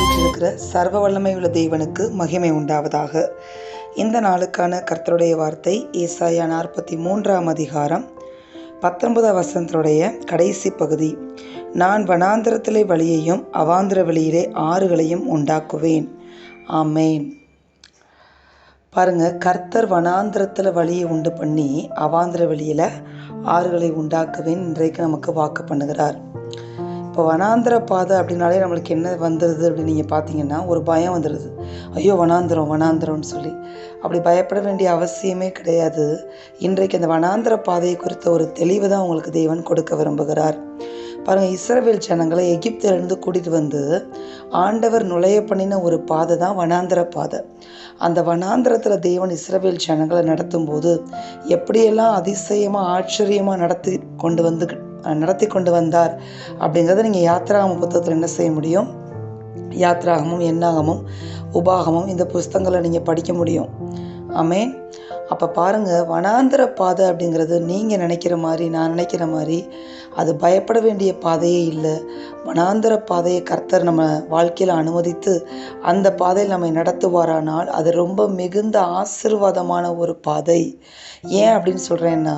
இருக்கிற சர்வ வல்லமை உள்ள தேவனுக்கு மகிமை உண்டாவதாக. இந்த நாளுக்கான கர்த்தருடைய வார்த்தை ஏசாயா நாற்பத்தி மூன்றாம் அதிகாரம் பத்தொன்பதாம் வசனத்தினுடைய கடைசி பகுதி. நான் வனாந்திரத்திலே வழியையும் அவாந்திர வெளியிலே ஆறுகளையும் உண்டாக்குவேன். ஆமேன். பாருங்க கர்த்தர் வனாந்திரத்தில் வழியை உண்டு பண்ணி அவாந்திர வழியில் ஆறுகளை உண்டாக்குவேன் இன்றைக்கு நமக்கு வாக்கு பண்ணுகிறார். இப்போ வனாந்திர பாதை அப்படின்னாலே நம்மளுக்கு என்ன வந்துடுது அப்படின்னு நீங்கள் பார்த்தீங்கன்னா ஒரு பயம் வந்துடுது ஐயோ வனாந்திரம் வனாந்திரம்னு சொல்லி. அப்படி பயப்பட வேண்டிய அவசியமே கிடையாது. இன்றைக்கு அந்த வனாந்திர பாதையை குறித்த ஒரு தெளிவு தான் உங்களுக்கு தேவன் கொடுக்க விரும்புகிறார். பாருங்கள் இஸ்ரவேல் ஜனங்களை எகிப்திலிருந்து கூட்டிகிட்டு வந்து ஆண்டவர் நுழைய பண்ணின ஒரு பாதை தான் வனாந்திர பாதை அந்த வனாந்திரத்தில் தேவன் இஸ்ரவேல் ஜனங்களை நடத்தும் போது எப்படியெல்லாம் அதிசயமாக ஆச்சரியமாக நடத்தி கொண்டு வந்து நடத்தி கொண்டு வந்தார் அப்படிங்கிறத நீங்கள் யாத்ராகம புத்தகத்தில் என்ன செய்ய முடியும்? யாத்ராகமும் எண்ணாகமும் உபாகமும் இந்த புஸ்தங்களை நீங்கள் படிக்க முடியும். ஆமேன். அப்போ பாருங்கள் வனாந்திர பாதை அப்படிங்கிறது நீங்கள் நினைக்கிற மாதிரி நான் நினைக்கிற மாதிரி அது பயப்பட வேண்டிய பாதையே இல்லை. வனாந்திர பாதையை கர்த்தர் நம்ம வாழ்க்கையில் அனுமதித்து அந்த பாதையில் நம்மை நடத்துவாரானால் அது ரொம்ப மிகுந்த ஆசிர்வாதமான ஒரு பாதை. ஏன் அப்படின்னு சொல்கிறேன்னா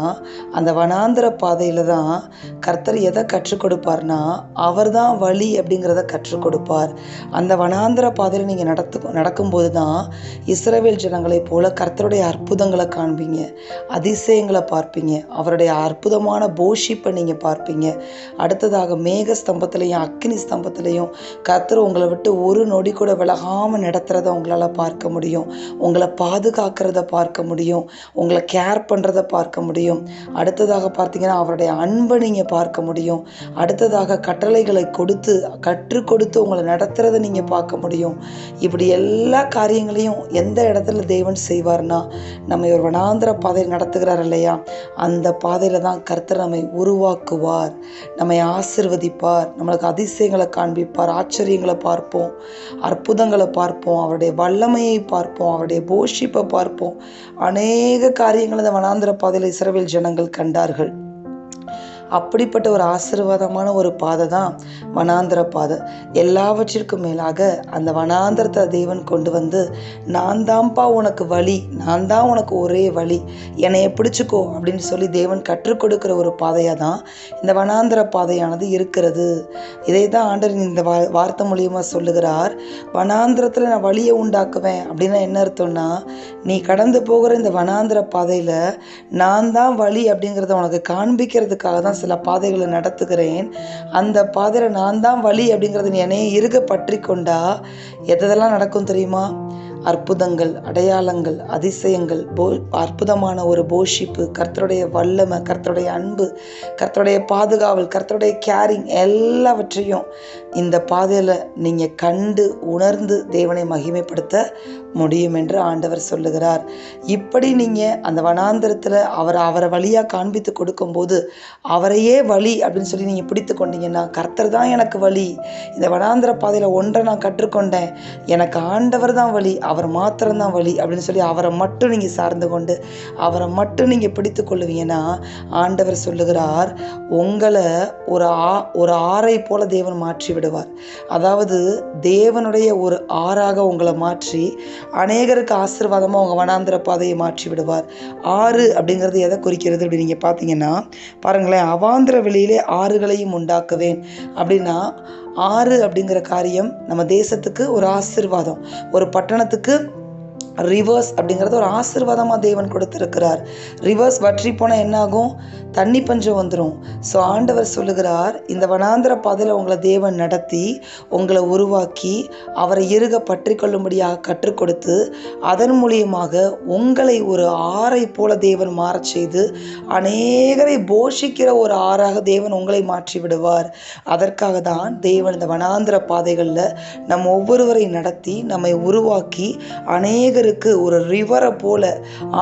அந்த வனாந்திர பாதையில் தான் கர்த்தர் எதை கற்றுக் கொடுப்பார்னா அவர் தான் வழி அப்படிங்கிறத கற்றுக் கொடுப்பார். அந்த வனாந்திர பாதையில் நீங்கள் நடத்து நடக்கும்போது தான் இஸ்ரவேல் ஜனங்களைப் போல கர்த்தருடைய அற்புதங்கள் காண்பீங்க அதிசயங்களை பார்ப்பீங்க அவருடைய அற்புதமான போஷிப்பை நீங்கள் பார்ப்பீங்க. அடுத்ததாக மேக ஸ்தம்பத்திலையும் அக்னி ஸ்தம்பத்திலையும் கர்த்தர் உங்களை விட்டு ஒரு நொடி கூட விலகாமல் நடத்துகிறத உங்களால் பார்க்க முடியும். உங்களை பாதுகாக்கிறத பார்க்க முடியும். உங்களை கேர் பண்ணுறத பார்க்க முடியும். அடுத்ததாக பார்த்தீங்கன்னா அவருடைய அன்பை நீங்கள் பார்க்க முடியும். அடுத்ததாக கட்டளைகளை கொடுத்து கற்றுக் கொடுத்து உங்களை நடத்துகிறத நீங்கள் பார்க்க முடியும். இப்படி எல்லா காரியங்களையும் எந்த இடத்துல தேவன் செய்வார்னா நம்ம ஒரு வனாந்திர பாதையில் நடத்துகிறார் இல்லையா? அந்த பாதையில் தான் கர்த்தர் நம்மை உருவாக்குவார். நம்மை ஆசிர்வதிப்பார். நம்மளுக்கு அதிசயங்களை காண்பிப்பார். ஆச்சரியங்களை பார்ப்போம். அற்புதங்களை பார்ப்போம். அவருடைய வல்லமையை பார்ப்போம். அவருடைய போஷிப்பை பார்ப்போம். அநேக காரியங்களை அந்த வனாந்திர பாதையில் இஸ்ரவேல் ஜனங்கள் கண்டார்கள். அப்படிப்பட்ட ஒரு ஆசீர்வாதமான ஒரு பாதை தான் வனாந்திர பாதை. எல்லாவற்றிற்கும் மேலாக அந்த வனாந்திரத்தை தேவன் கொண்டு வந்து நான் தான்ப்பா உனக்கு வழி நான் தான் உனக்கு ஒரே வழி என்னைய பிடிச்சிக்கோ அப்படின்னு சொல்லி தேவன் கற்றுக் கொடுக்குற ஒரு பாதையாக தான் இந்த வனாந்திர பாதையானது இருக்கிறது. இதை தான் ஆண்டர் இந்த வா வார்த்தை மூலியமாக சொல்லுகிறார். வனாந்திரத்தில் நான் வழியை உண்டாக்குவேன் அப்படின்னா என்ன அர்த்தம்னா நீ கடந்து போகிற இந்த வனாந்திர பாதையில் நான் தான் வழி அப்படிங்கிறத உனக்கு காண்பிக்கிறதுக்காக தான் சில பாதைகளை நடத்துகிறேன். அந்த பாதையில் நான் தான் வழி அப்படிங்கிறது என்னையே இருக பற்றி கொண்டா எதெல்லாம் நடக்கும் தெரியுமா? அற்புதங்கள் அடையாளங்கள் அதிசயங்கள் போ அற்புதமான ஒரு போஷிப்பு கர்த்தருடைய வல்லமை கர்த்தருடைய அன்பு கர்த்தருடைய பாதுகாவல் கர்த்தருடைய கேரிங் எல்லாவற்றையும் இந்த பாதையில் நீங்கள் கண்டு உணர்ந்து தேவனை மகிமைப்படுத்த முடியும் என்று ஆண்டவர் சொல்லுகிறார். இப்படி நீங்கள் அந்த வனாந்திரத்தில் அவர் அவரை வழியாக காண்பித்து கொடுக்கும்போது அவரையே வழி அப்படின்னு சொல்லி நீங்கள் பிடித்து கொண்டீங்கன்னா கர்த்தர் தான் எனக்கு வழி. இந்த வனாந்திர பாதையில் ஒன்றை நான் கற்றுக்கொண்டேன். எனக்கு ஆண்டவர் தான் வழி. அவர் மாத்திரம்தான் வழி அப்படின்னு சொல்லி அவரை மட்டும் நீங்கள் சார்ந்து கொண்டு அவரை மட்டும் நீங்கள் பிடித்து கொள்ளுவீங்கன்னா ஆண்டவர் சொல்லுகிறார் உங்களை ஒரு ஆ ஒரு ஆறை போல தேவன் மாற்றி விடுவார். அதாவது தேவனுடைய ஒரு ஆறாக உங்களை மாற்றி அநேகருக்கு ஆசீர்வாதமாக உங்கள் வனாந்திர பாதையை மாற்றி விடுவார். ஆறு அப்படிங்கிறது எதை குறிக்கிறது அப்படி நீங்கள் பார்த்தீங்கன்னா பாருங்களேன் அவாந்திர வெளியிலே ஆறுகளையும் உண்டாக்குவேன். அப்படின்னா ஆறு அப்படிங்கிற காரியம் நம்ம தேசத்துக்கு ஒரு ஆசிர்வாதம். ஒரு பட்டணத்துக்கு ரிவர்ஸ் அப்படிங்கிறது ஒரு ஆசிர்வாதமாக தேவன் கொடுத்துருக்கிறார். ரிவர்ஸ் வற்றி போனால் என்னாகும்? தண்ணி பஞ்சம் வந்துடும் ஸோ ஆண்டவர் சொல்லுகிறார் இந்த வனாந்திர பாதையில் உங்களை தேவன் நடத்தி உங்களை உருவாக்கி அவரை இருக பற்றி கொள்ளும்படியாக கற்றுக் கொடுத்து அதன் மூலியமாக உங்களை ஒரு ஆறை போல தேவன் மாறச் செய்து அநேகரை போஷிக்கிற ஒரு ஆறாக தேவன் உங்களை மாற்றி விடுவார். அதற்காக தான் தேவன் இந்த வனாந்திர பாதைகளில் நம் ஒவ்வொருவரை நடத்தி நம்மை உருவாக்கி அநேகர் பேருக்கு ஒரு ரிவரை போல.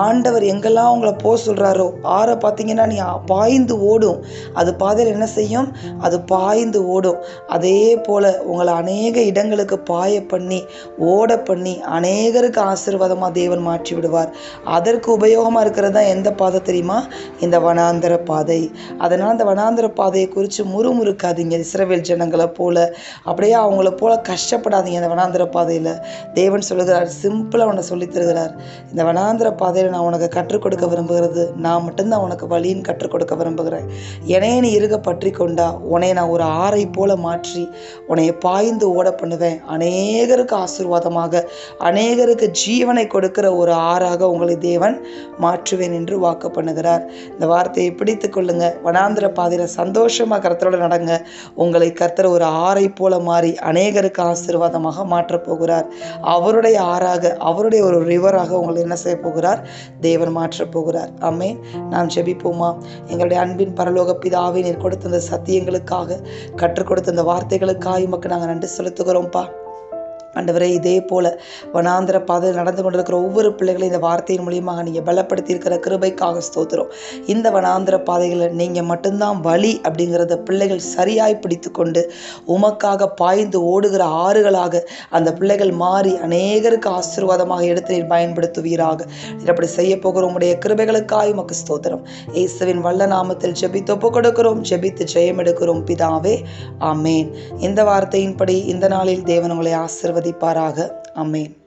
ஆண்டவர் எங்கெல்லாம் உங்களை போக சொல்கிறாரோ ஆறை பார்த்தீங்கன்னா நீ பாய்ந்து ஓடும். அது பாதையில் என்ன செய்யும்? அது பாய்ந்து ஓடும். அதே போல் உங்களை அநேக இடங்களுக்கு பாய பண்ணி ஓட பண்ணி அநேகருக்கு ஆசீர்வாதமாக தேவன் மாற்றி விடுவார். அதற்கு உபயோகமாக இருக்கிறது தான் எந்த பாதை தெரியுமா? இந்த வனாந்தர பாதை. அதனால் அந்த வனாந்தர பாதையை குறித்து முறுமுறுக்காதீங்க இஸ்ரவேல் ஜனங்களை போல. அப்படியே அவங்கள போல கஷ்டப்படாதீங்க இந்த வனாந்தர பாதையில். தேவன் சொல்லுகிறார் சிம்பிளாக ஒன்று சொல்லி தருகிறார். இந்த வனாந்திர பாதையில் நான் உனக்கு கற்றுக் கொடுக்க விரும்புகிறது. நான் மட்டும்தான் உனக்கு வழின்னு கற்றுக் கொடுக்க விரும்புகிறேன். என்னைய நீ இருக பற்றி கொண்டா உன்னை நான் ஒரு ஆறை போல மாற்றி உன்னை பாய்ந்து ஓட பண்ணுவேன். அநேகருக்கு ஆசீர்வாதமாக அநேகருக்கு ஜீவனை கொடுக்கிற ஒரு ஆறாக உங்களை தேவன் மாற்றுவேன் என்று வாக்கு பண்ணுகிறார். இந்த வார்த்தையை பிடித்து கொள்ளுங்க. வனாந்திர பாதையில் சந்தோஷமாக கர்த்தரோடு நடங்க. உங்களை கர்த்தர் ஒரு ஆறை போல மாறி அநேகருக்கு ஆசீர்வாதமாக மாற்றப் போகிறார். அவருடைய ஆறாக அவருடைய ஒரு ரிவராக உங்களை என்ன செய்ய போகிறார்? தேவன் மாற்றப் போகிறார். அம்மே நாம் ஜெபிப்போமா? எங்களுடைய அன்பின் பரலோக பிதாவை நீர் கொடுத்த இந்த சத்தியங்களுக்காக கற்றுக் கொடுத்த இந்த வார்த்தைகளுக்காக உமக்கு நாங்கள் நன்றி செலுத்துகிறோம்ப்பா ஆண்டவரே இதே போல வனாந்திர பாதையில் நடந்து கொண்டிருக்கிற ஒவ்வொரு பிள்ளைகளையும் இந்த வார்த்தையின் மூலியமாக நீங்கள் பலப்படுத்தி இருக்கிற கிருபைக்காக ஸ்தோத்திரம். இந்த வனாந்திர பாதைகளில் நீங்கள் மட்டும்தான் வழி அப்படிங்கிறத பிள்ளைகள் சரியாய் பிடித்து கொண்டு உமக்காக பாய்ந்து ஓடுகிற ஆறுகளாக அந்த பிள்ளைகள் மாறி அநேகருக்கு ஆசீர்வாதமாக எடுத்து நீர் பயன்படுத்துவீராக. நீர் அப்படி செய்ய போகிற உங்களுடைய கிருபைகளுக்காய் உமக்கு ஸ்தோத்திரம். இயேசுவின் வல்ல நாமத்தில் ஜெபித்து ஒப்பு கொடுக்கிறோம். ஜெபித்து ஜெயம் எடுக்கிறோம் பிதாவே ஆமேன். இந்த வார்த்தையின்படி இந்த நாளில் தேவன் உங்களை ஆசிர்வதிப்பாராக. அமேன்